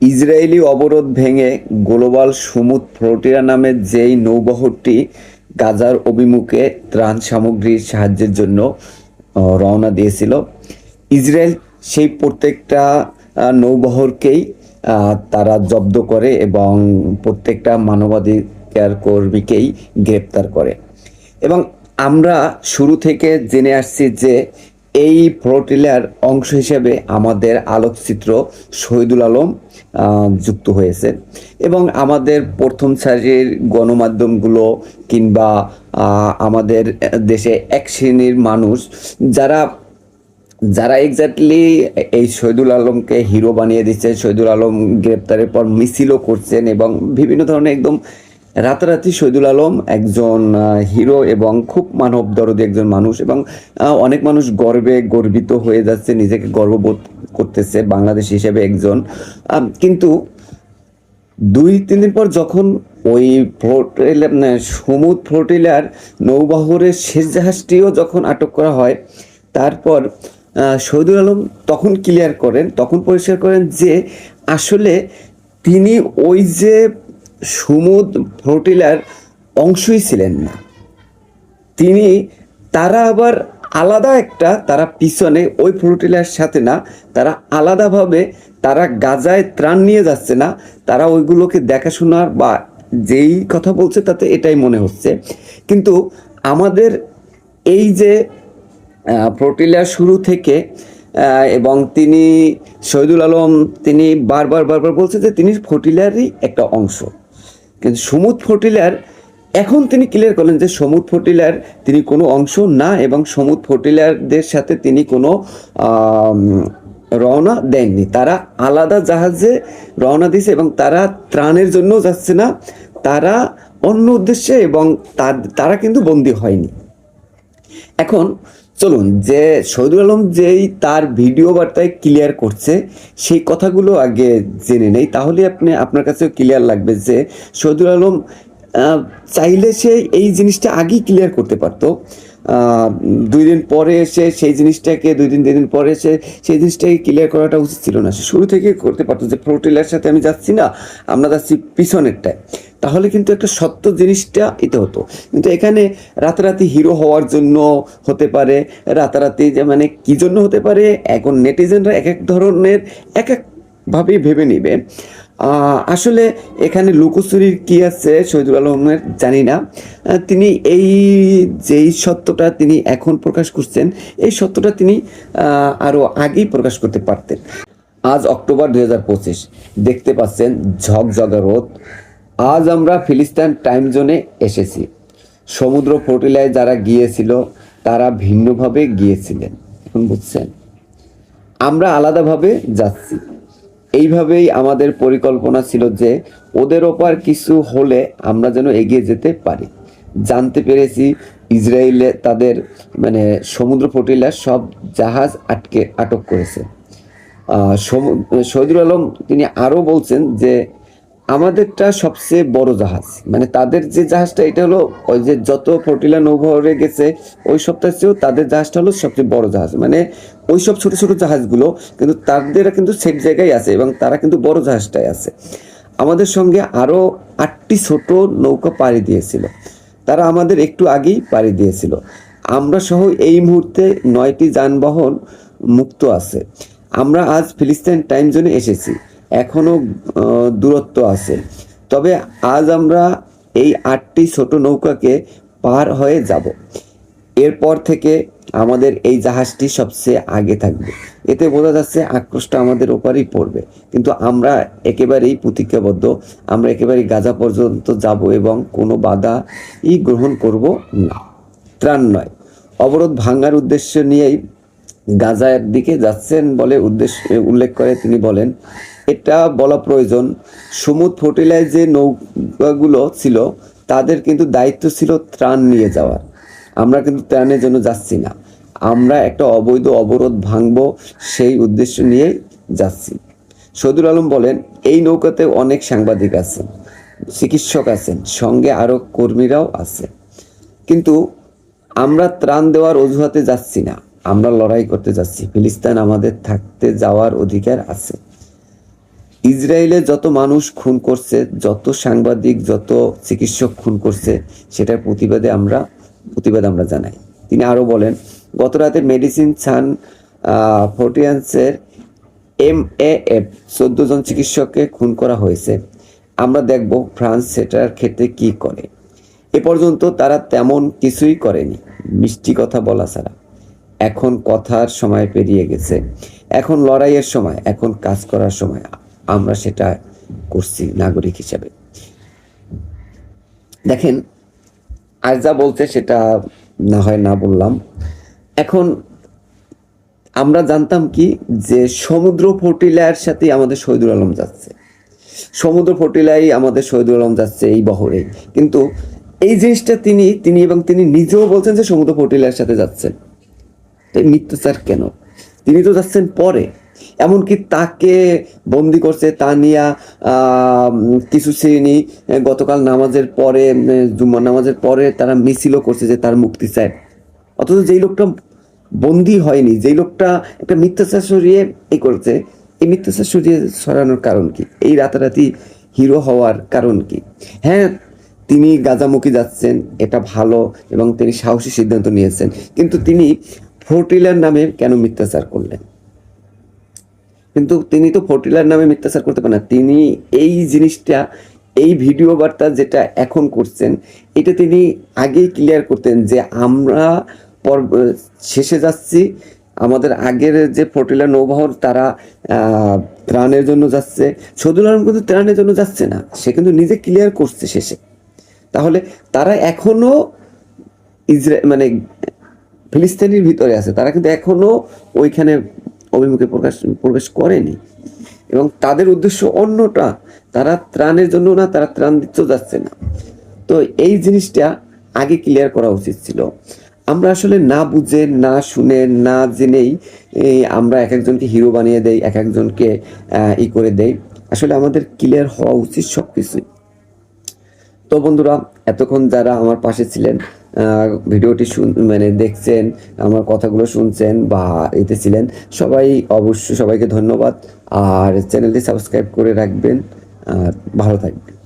Israeli অবরোধ ভেঙে global সমুদ ফ্লোটিরা নামে যেই নৌবহরটি গাজার অভিমুখে ত্রাণ সামগ্রীর সাহায্যের জন্য রওনা দিয়েছিল। ইসরায়েল সেই প্রত্যেকটা নৌবহরকেই তারা জব্দ করে এবং প্রত্যেকটা মানবাধিকার কর্মীকেই গ্রেপ্তার করে। এবং আমরা শুরু থেকে জেনে আসছি যে এই ফ্লোটিলার অংশ হিসেবে আমাদের আলোকচিত্র শহীদুল আলম যুক্ত হয়েছে। এবং আমাদের প্রথম সারির গণমাধ্যমগুলো কিংবা আমাদের দেশে এক শ্রেণির মানুষ, যারা যারা এক্স্যাক্টলি এই শহীদুল আলমকে হিরো বানিয়ে দিচ্ছে, শহীদুল আলম গ্রেপ্তারের পর মিছিলও করছেন এবং বিভিন্ন ধরনের একদম রাতারাতি শহীদুল আলম একজন হিরো এবং খুব মানব দরদি একজন মানুষ এবং অনেক মানুষ গর্বে গর্বিত হয়ে যাচ্ছে, নিজেকে গর্ববোধ করতেছে, বাংলাদেশ হিসেবে একজন। কিন্তু দুই, তিন দিন পর যখন ওই ফ্লোটিলা সমুদ ফ্লোটিলার নৌবাহরের শেষ জাহাজটিও যখন আটক করা হয়, তারপর শহীদুল আলম তখন ক্লিয়ার করেন, তখন পরিষ্কার করেন যে আসলে তিনি ওই যে সমুদ ফ্লোটিলার অংশই ছিলেন না। তিনি, তারা আবার আলাদা একটা, তারা পিছনে ওই ফ্লোটিলার সাথে না, তারা আলাদাভাবে তারা গাজায় ত্রাণ নিয়ে যাচ্ছে না, তারা ওইগুলোকে দেখাশোনার বা যেই কথা বলছে তাতে এটাই মনে হচ্ছে। কিন্তু আমাদের এই যে ফ্লোটিলা শুরু থেকে এবং তিনি, শহীদুল আলম তিনি বারবার বারবার বলছে যে তিনি ফ্লোটিলারই একটা অংশ। কিন্তু সমুদ ফটিলার এখন তিনি ক্লিয়ার করলেন যে সমুদ ফটিলার তিনি কোনো অংশ না এবং সমুদ ফটিলারদের সাথে তিনি কোনো রওনা দেননি। তারা আলাদা জাহাজে রওনা দিয়েছে এবং তারা ত্রাণের জন্য যাচ্ছে না। তারা অন্য উদ্দেশ্যে এবং তার- কিন্তু বন্দী হয়নি। এখন চলুন, যে শহীদুল আলম যেই তার ভিডিও বার্তায় ক্লিয়ার করছে, সেই কথাগুলো আগে জেনে নেই। তাহলে আপনি, আপনার কাছে ক্লিয়ার লাগবে যে শহীদুল আলম চাইলে সে এই জিনিসটা আগেই ক্লিয়ার করতে পারতো। দুই দিন পরে এসে সেই জিনিসটাকে, দুই দিন দিন পরে এসে সেই জিনিসটাকে ক্লিয়ার করাটা উচিত ছিল না। সে শুরু থেকে করতে পারতো যে ফ্লোটিলার সাথে আমি যাচ্ছি না, আমরা যাচ্ছি পিছনেরটায়। তাহলে কিন্তু একটা সত্য জিনিসটা এতে হতো। কিন্তু এখানে রাতারাতি হিরো হওয়ার জন্য হতে পারে রাতারাতি যে মানে কি জন্য হতে পারে এখন নেটিজেনরা এক এক ধরনের এক একভাবেই ভেবে নিবে। আসলে এখানে লুকোচুরির কি আছে শহীদুল আলমের জানি না। তিনি এই যেই সত্যটা তিনি এখন প্রকাশ করছেন এই সত্যটা তিনি আহ, আরও আগেই প্রকাশ করতে পারতেন। আজ অক্টোবর দু হাজার পঁচিশ দেখতে পাচ্ছেন ঝকঝকা রোদ আজ আমরা ফিলিস্তান টাইম জোনে এসেছি। সমুদ্র ফোর্টিলায় যারা গিয়েছিল, তারা ভিন্নভাবে গিয়েছিলেন, এখন বুঝছেন? আমরা আলাদাভাবে যাচ্ছি। এইভাবেই আমাদের পরিকল্পনা ছিল যে ওদের ওপার কিছু হলে আমরা যেন এগিয়ে যেতে পারি। জানতে পেরেছি ইসরায়েলে তাদের মানে সমুদ্র ফটিলার সব জাহাজ আটকে, আটক করেছে। শহীদুল আলম তিনি আরও বলছেন যে আমাদেরটা সবচেয়ে বড় জাহাজ। মানে তাদের যে জাহাজটা, এটা হলো ওই যে যত ফটিলা নৌবহরে গেছে, ওই সপ্তাহের চেয়েও তাদের জাহাজটা হলো সবচেয়ে বড় জাহাজ। মানে ওই সব ছোট ছোট জাহাজগুলো কিন্তু তাদের কিন্তু সেফ জায়গায় আছে এবং তারা কিন্তু বড় জাহাজটাই আছে। আমাদের সঙ্গে আরও আটটি ছোট নৌকা পাড়ি দিয়েছিল। তারা আমাদের একটু আগেই পাড়ি দিয়েছিল। আমরা সহ এই মুহূর্তে নয়টি যানবাহন মুক্ত আছে। আমরা আজ ফিলিস্তিন টাইম জোনে এসেছি। এখনও আহ, দূরত্ব আছে। তবে আজ আমরা এই আটটি ছোট নৌকাকে পার হয়ে যাব। এরপর থেকে আমাদের এই জাহাজটি সবচেয়ে আগে থাকবে। এতে বোঝা যাচ্ছে আক্রোশটা আমাদের ওপারেই পড়বে। কিন্তু আমরা একেবারেই প্রতিজ্ঞাবদ্ধ। আমরা একেবারেই গাজা পর্যন্ত যাব এবং কোনো বাধাই গ্রহণ করব না। ত্রাণ নয়। অবরোধ ভাঙার উদ্দেশ্য নিয়েই গাজার দিকে যাচ্ছেন বলে উদ্দেশ্য উল্লেখ করে তিনি বলেন এটা বলা প্রয়োজন। সমুদ ফটিলায় যে নৌকাগুলো ছিল, তাদের কিন্তু দায়িত্ব ছিল ত্রাণ নিয়ে যাওয়ার। আমরা কিন্তু ত্রাণের জন্য যাচ্ছি না। আমরা একটা অবৈধ অবরোধ ভাঙব সেই উদ্দেশ্য নিয়ে যাচ্ছি। সদুল আলম বলেন, এই নৌকাতে অনেক সাংবাদিক আছেন, চিকিৎসক আছেন, সঙ্গে আরও কর্মীরাও আছে। কিন্তু আমরা ত্রাণ দেওয়ার অজুহাতে যাচ্ছি না। আমরা লড়াই করতে যাচ্ছি। ফিলিস্তান আমাদের থাকতে যাওয়ার অধিকার আছে। ইসরায়েলে যত মানুষ খুন করছে, যত সাংবাদিক, যত চিকিৎসক খুন করছে, সেটার প্রতিবাদে আমরা, প্রতিবাদ আমরা জানাই। তিনি আরও বলেন গত রাতে মেডিসিন সান ফোর্টিয়ান্সের এম এ এফ চোদ্দ জন চিকিৎসককে খুন করা হয়েছে। আমরা দেখব ফ্রান্স সেটার ক্ষেত্রে কি করে। এ পর্যন্ত তারা তেমন কিছুই করেনি, মিষ্টি কথা বলা ছাড়া। এখন কথার সময় পেরিয়ে গেছে। এখন লড়াইয়ের সময়, এখন কাজ করার সময়। আমরা সেটা করছি, নাগরিক হিসাবে। দেখেন, আর যা বলছে সেটা না হয় না বললাম। এখন আমরা জানতাম কি যে সমুদ্র ফটিলার সাথে আমাদের শহীদুল আলম যাচ্ছে। সমুদ্র ফটিলাই আমাদের শহীদুল আলম যাচ্ছে এই বহরে। কিন্তু এই জিনিসটা তিনি তিনি এবং তিনি নিজেও বলছেন যে সমুদ্র ফটিলার সাথে যাচ্ছেন। মিথ্যাচার কেন? তিনি তো যাচ্ছেন পরে। এমনকি তাকে বন্দি করছে তানিয়া আহ, কিছু শ্রেণি গতকাল নামাজের পরে জুম্মার নামাজের পরে তারা মিছিলও করছে যে তার মুক্তি চায়। অথচ যেই লোকটা বন্দি হয়নি যেই লোকটা একটা মিথ্যাচার সরিয়ে এই করছে এই মিথ্যাচার সরিয়ে সরানোর কারণ কি? এই রাতারাতি হিরো হওয়ার কারণ কি? হ্যাঁ তিনি গাজামুখী যাচ্ছেন এটা ভালো এবং তিনি সাহসী সিদ্ধান্ত নিয়েছেন কিন্তু তিনি ফোর্টিলার নামে কেন মিথ্যাচার করলেন? কিন্তু তিনি তো ফোর্টিলার নামে মিথ্যাচার করতে পারেন না। তিনি এই জিনিসটা, এই ভিডিও বার্তা যেটা এখন করছেন, এটা তিনি আগেই ক্লিয়ার করতেন যে আমরা পর শেষে যাচ্ছি। আমাদের আগের যে ফোর্টিলার নৌবহর তারা ত্রাণের জন্য যাচ্ছে। সদুল আলম কিন্তু ত্রাণের জন্য যাচ্ছে না। সে কিন্তু নিজে ক্লিয়ার করছে শেষে। তাহলে তারা এখনও ইসরায়েল মানে ফিলিস্তিনির ভিতরে আছে। তারা কিন্তু এখনও ওইখানে অভিমুখে প্রকাশ, প্রবেশ করেনি। এবং তাদের উদ্দেশ্য অন্যটা, তারা ত্রাণের জন্য না, তারা ত্রাণ দিতেও যাচ্ছে না। তো এই জিনিসটা আগে ক্লিয়ার করা উচিত ছিল। আমরা আসলে না বুঝে, না শুনে, না জেনেই আমরা এক একজনকে হিরো বানিয়ে দেই, এক একজনকে ই করে দেই। আসলে আমাদের ক্লিয়ার হওয়া উচিত সব কিছুই তো বন্ধুরা, এতক্ষণ যারা আমার পাশে ছিলেন ভিডিওটি শুন মানে দেখছেন, আমার কথাগুলো শুনছেন বা এতে ছিলেন, সবাই অবশ্যই সবাইকে ধন্যবাদ। আর চ্যানেলটি সাবস্ক্রাইব করে রাখবেন। আর ভালো থাকবেন।